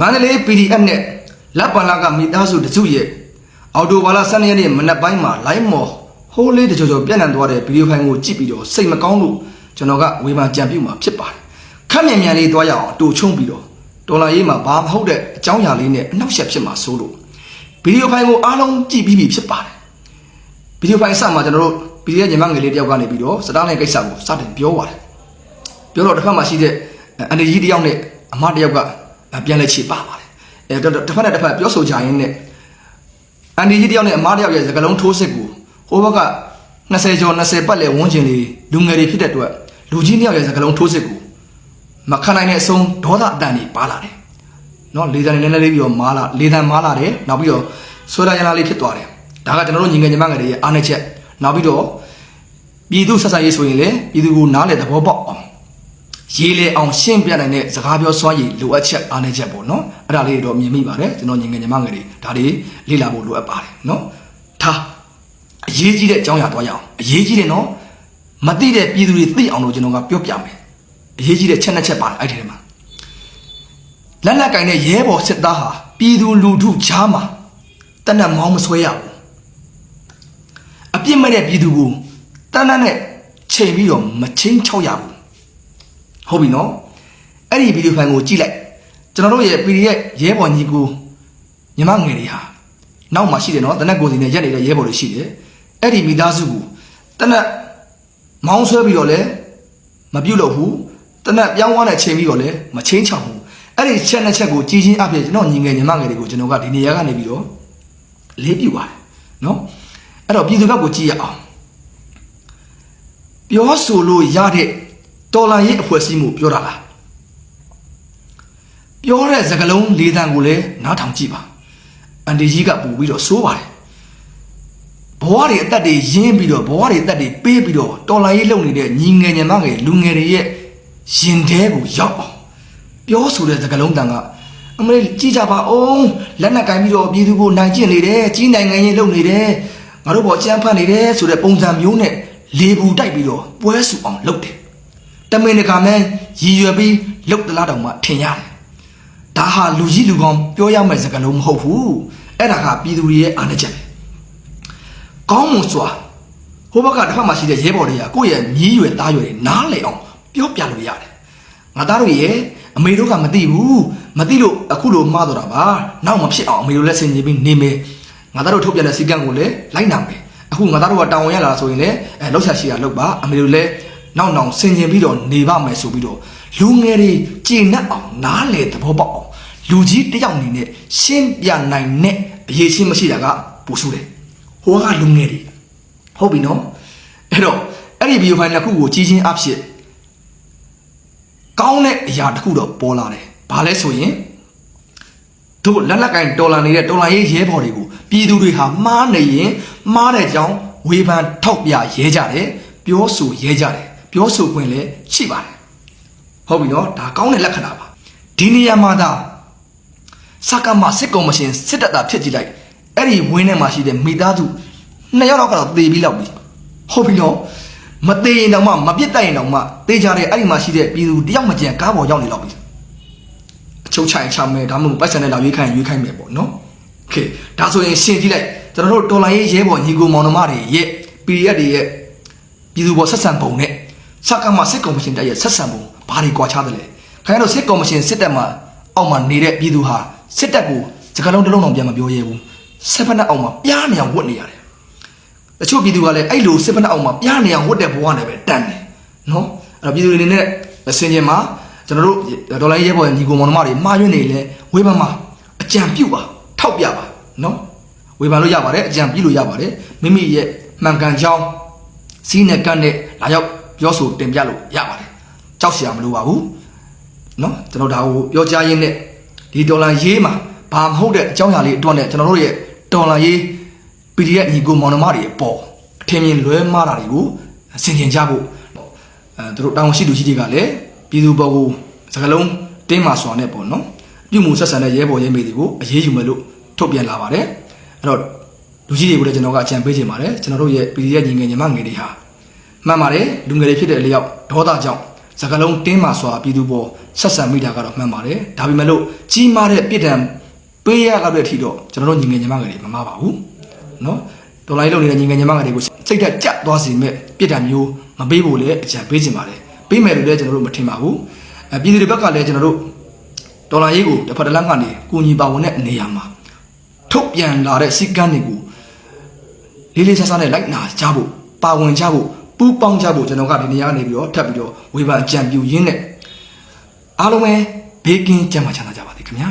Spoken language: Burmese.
မန္တလေး PDF နဲ့လက်ပံလာကမိသားစုတစုရဲ့အော်တိုဘာလ12ရက်နေ့မနက်ပိုင်းမှာလိုင်းမော်ဟိုးလေးတကြောကြောပြန့်နှံ့သွားတဲ့ဗီဒီယိုဖိုင်ကိုကြည့်ပြီးတော့စိတ်မကောင်းလို့ကျွန်တော်ကဝေဖန်ကြံပြုမှာဖြစ်ပါတယ်ခက်မြန်မြန်လေးသွားရအောင်တူချုံပြီးတော့ဒေါ်လာရေးမှာဘာမဟုတ်တဲ့အကြောင်းအရာလေးနဲ့အနောက်ရှက်ဖြစ်မှာစိုးလို့ဗီဒီယိုဖိုင်ကိုအားလုံးကြည့်ပြီးပြီဖြစ်ပါတယ်ဗီဒီယိုဖိုင်အစမှာကျွန်တော်တို့ PDF ညီမငယ်လေးတယောက်ကနေပြီးတော့စတားတဲ့ကိစ္စကိုစတင်ပြောပါတယ်ပြောတော့တစ်ဖက်မှာရှိတဲ့အန်ဒီကြီးတယောက်နဲ့အမတယောက်က ပြန်လဲချေပါပါတယ်အဲတော့တစ်ဖက်နဲ့တစ်ဖက်ပြောဆိုကြရင်းနဲ့အန်ဒီကြီးတယောက်နဲ့အမတယောက်ရဲ့စကလုံးထိုးစစ်ကိုဟိုဘက်က20ကျော်20ပတ်လဲဝန်းကျင်လေးလူငယ်တွေဖြစ်တဲ့အတွက်လူကြီးတယောက်ရဲ့စကလုံးထိုးစစ်ကိုမခံနိုင်တဲ့အဆုံးဒေါသအတန်ကြီးပါလာတယ်နော်လေတံနေနေလေးပြီးတော့မာလာလေတံမာလာတယ်နောက်ပြီးတော့ဆွဲလာရလာလေးဖြစ်သွားတယ်ဒါကကျွန်တော်တို့ညီငယ်ညီမငယ်တွေရဲ့အားနည်းချက်နောက်ပြီးတော့ပြည်သူဆက်ဆံရေးဆိုရင်လေပြည်သူကိုနားလေသဘောပေါက်အောင် ရေးလေအောင်ရှင်းပြနိုင်တဲ့စကားပြောစွမ်းရည်လိုအပ်ချက်အားနည်းချက်ပေါ့နော်အဲ့ဒါလေးတွေတော့မြင်မိပါတယ်ကျွန်တော်ညီငယ်ညီမငယ်တွေဒါတွေလေ့လာဖို့လိုအပ်ပါတယ်နော်ထားအရေးကြီးတဲ့အကြောင်းအရာသွားရအောင်အရေးကြီးတယ်နော်မသိတဲ့ပြည်သူတွေသိအောင်လို့ကျွန်တော်ကပြောပြမယ်အရေးကြီးတဲ့ချက်နှစ်ချက်ပါတယ်အဲ့ဒီထဲမှာလက်လက်ကင်တဲ့ရဲဘော်စစ်သားဟာပြည်သူလူထုချားမှာတနတ်မောင်းမဆွဲရဘူးအပြစ်မဲ့တဲ့ပြည်သူကိုတနတ်နဲ့ချိန်ပြီးတော့မချင်းချောက်ရဘူး ဟုတ်ပြီနော်အဲ့ဒီဗီဒီယိုဖိုင်ကိုကြည့်လိုက်ကျွန်တော်တို့ရဲ့ PDF ရဲဘော်ညီကိုညီမငယ်တွေဟာနောက်မှာရှိတယ်နော်တနက်ကိုယ်စီနဲ့ရက်နေတဲ့ရဲဘော်တွေရှိတယ်အဲ့ဒီမိသားစုကိုတနက်မောင်းဆွဲပြီးတော့လဲမပြုတ်လို့ဘူးတနက်ပြောင်းသွားတဲ့ချိန်ပြီးတော့လဲမချင်းချောက်ဘူးအဲ့ဒီချက်နှစ်ချက်ကိုကြည်ချင်းအပြည့်ကျွန်တော်ညီငယ်ညီမငယ်တွေကိုကျွန်တော်ကဒီနေရာကနေပြီးတော့လေးပြပါတယ်နော်အဲ့တော့ပြည်သူဘက်ကိုကြည့်ရအောင်ပြောဆိုလို့ရတဲ့ တော်လန်ရေးအဖွဲ့အစည်းမှုပြောတာလားပြောတဲ့စကားလုံးလေးတန်ကိုလည်းနားထောင်ကြည့်ပါအန်ဒီကြီးကပူပြီးတော့စိုးပါတယ်ဘဝတွေအသက်တွေရင်းပြီးတော့ဘဝတွေအသက်တွေပေးပြီးတော့တော်လန်ရေးလုပ်နေတဲ့ညီငယ်ညီမငယ်လူငယ်တွေရဲ့ရင်ထဲကိုရောက်အောင်ပြောဆိုတဲ့စကားလုံးတန်ကအမေကြည့်ကြပါအောင်လက်နက်ကင်ပြီးတော့ပြည်သူကိုနိုင်ကျင့်နေတယ်ကြီးနိုင်ငံရေးလုပ်နေတယ်ငါတို့ဘောကြမ်းဖတ်နေတယ်ဆိုတဲ့ပုံစံမျိုးနဲ့လေဘူးတိုက်ပြီးတော့ပွဲစုအောင်လုပ်တယ် တမင်တကာမဲရည်ရွယ်ပြီးလှုပ်တလားတောင်မှထင်ရတယ်ဒါဟာလူကြီးလူကောင်းပြောရမယ့်စကားလုံးမဟုတ်ဘူးအဲ့ဒါကပြည်သူတွေရဲ့အားနည်းချက်ပဲကောင်းမွန်စွာဟိုဘက်ကတစ်ဖက်မှာရှိတဲ့ရဲဘော်တွေကကိုယ့်ရဲ့မြည်ရွယ်သားရွယ်တွေနားလည်အောင်ပြောပြလို့ရတယ်ငါသားတို့ရဲ့အမေတို့ကမသိဘူးမသိလို့အခုလိုမှားတော့တာပါနောက်မဖြစ်အောင်အမေတို့လည်းဆင်ခြင်ပြီးနေမယ်ငါသားတို့ထုတ်ပြန်တဲ့စီကံကိုလည်းလိုက်နာမယ်အခုငါသားတို့ကတောင်းဝင်ရလာဆိုရင်လည်းအဲလောက်ရှာရှိတာလောက်ပါအမေတို့လည်း နောက်နောက်ဆင်ခြင်ပြီးတော့နေပါမယ်ဆိုပြီးတော့လူငယ်တွေကြည်နပ်အောင်နားလေသဘောပေါက်အောင်လူကြီးတစ်ယောက်အနေနဲ့ရှင်းပြနိုင်တဲ့အရေးချင်းမရှိတာကပူဆူတယ်ဟိုကလူငယ်တွေဟုတ်ပြီနော်အဲ့တော့အဲ့ဒီဗီဒီယိုဖိုင်တစ်ခုကိုကြီးချင်းအဖြစ်ကောင်းတဲ့အရာတစ်ခုတော့ပေါ်လာတယ်။ဘာလဲဆိုရင်တို့လက်လက်ကင်တော်လာနေတဲ့တော်လာရေးရဲဘော်တွေကိုပြည်သူတွေဟာမှားနေရင်မှားတဲ့ကြောင်းဝေဖန်ထောက်ပြရဲကြတယ်။ပြောဆိုရဲကြတယ်။ ပြောဆိုခွင့်လည်းရှိပါတယ်။ဟုတ်ပြီနော်ဒါကောင်းတဲ့လက္ခဏာပါ။ဒီနေရာမှာသာစကမစစ်ကော်မရှင်စစ်တပ်သားဖြစ်ကြည့်လိုက်အဲ့ဒီဝင်းထဲမှာရှိတဲ့မိသားစုနှစ်ယောက်တော့ကတော့သေပြီးလောက်ပြီ။ဟုတ်ပြီနော်။မသေးရင်တောင်မှမပြစ်တတ်ရင်တောင်မှသေကြတဲ့အဲ့ဒီမှာရှိတဲ့ပြည်သူတယောက်မကျန်ကားပေါ်ရောက်နေတော့ပြီအချုပ်ချိုင်ချမယ်ဒါမှမဟုတ်ပိုက်ဆံနဲ့လာရွေးခိုင်းရွေးခိုင်းမယ်ပေါ့နော်โอเคဒါဆိုရင်ရှင်းကြည့်လိုက်ကျွန်တော်တို့တော်လိုင်းရေးရဲဘော်ညီကိုမောင်နှမတွေရဲ့ PDF တွေရဲ့ပြည်သူပေါ်ဆက်ဆံပုံနဲ့ စကားမှာစစ်ကော်မရှင်တက်ရဲ့ဆက်ဆံပုံဘာတွေကွာခြားတယ်လဲခင်ဗျားတို့စစ်ကော်မရှင်စစ်တပ်မှာအောက်မှာနေတဲ့ပြည်သူဟာစစ်တပ်ကိုစကားလုံးတစ်လုံးတော့ပြန်မပြောရဲဘူးဆက်ဖက်နဲ့အောက်မှာပြားနေအောင်ဝတ်နေရတယ်တချို့ပြည်သူကလည်းအဲ့လိုစစ်ဖက်နှက်အောင်မှာပြားနေအောင်ဝတ်တဲ့ဘဝနဲ့ပဲတန်တယ်နော်အဲ့တော့ပြည်သူတွေအနေနဲ့ဆင်ခြင်မှာကျွန်တော်တို့ဒေါ်လာရဲဘော်ရဲ့ညီကိုမောင်နှမတွေမှားယွင်းနေလဲဝေဖန်မှာအကြံပြုပါထောက်ပြပါနော်ဝေဖန်လို့ရပါတယ်အကြံပြုလို့ရပါတယ်မိမိရဲ့မှန်ကန်ကြောင်းစီးနဲ့ကန့်နဲ့လာရောက် ပြောဆိုတင်ပြလို့ရပါတယ်ကြောက်เสียမလိုပါဘူးနော်ကျွန်တော်ဒါကိုပြောကြားရင်းနဲ့ဒီဒေါ်လာရေးမှာဘာမဟုတ်တဲ့အကြောင်းအရာလေးအတွက်နဲ့ကျွန်တော်တို့ရဲ့ဒေါ်လာရေး PDF ညီကိုမောင်နှမတွေအပေါ်အထင်မြင်လွဲမှားတာတွေကိုဆင်ခြင်ကြဖို့အဲသူတို့တောင်းရှိသူရှိတွေကလည်းပြည်သူဘော်ကိုစကလုံးတင်းမာစွာနဲ့ပေါ့နော်ပြုမှုဆက်ဆံတဲ့ရဲဘော်ရဲမေတွေကိုအရေးယူမယ်လို့ထုတ်ပြန်လာပါတယ်အဲ့တော့လူကြီးတွေကိုလည်းကျွန်တော်ကအကြံပေးချင်ပါတယ်ကျွန်တော်တို့ရဲ့ PDF ညီငယ်ညီမငယ်တွေဟာ မှန်ပါတယ်လူငယ်တွေဖြစ်တဲ့အလျောက်ဒေါသကြောင့်စစကလုံးတင်းမာစွာပြည်သူပေါ်ဆက်ဆံမိတာကတော့မှန်ပါတယ်ဒါပေမဲ့လို့ကြီးမားတဲ့ပြစ်ဒဏ်ပေးရတဲ့အထိတော့ကျွန်တော်တို့ညီငယ်ညီမငယ်တွေမမပါဘူးနော်တော်လိုင်းလုံးနေတဲ့ညီငယ်ညီမငယ်တွေကိုစိတ်ဓာတ်ကြသွားစေမဲ့ပြစ်ဒဏ်မျိုးမပေးဖို့လည်းအကြံပေးချင်ပါတယ်ပေးမယ်လို့လည်းကျွန်တော်တို့မထင်ပါဘူးအပြည်သူတွေဘက်ကလည်းကျွန်တော်တို့ဒေါ်လာရေးကိုတစ်ဖက်တစ်လမ်းကနေကူညီပါဝင်တဲ့အနေအမှာထုတ်ပြန်လာတဲ့စီကန်းတွေကိုလေးလေးဆဆနဲ့လိုက်နာကြဖို့ပါဝင်ကြဖို့ ပူးပေါင်းကြဖို့ကျွန်တော်ကဒီနေရာကနေပြီးတော့ထပ်ပြီးတော့ဝေဖန်အကြံပြုရင်းနဲ့အားလုံးပဲဘေးကင်းကြမှာချမ်းသာကြပါစေခင်ဗျာ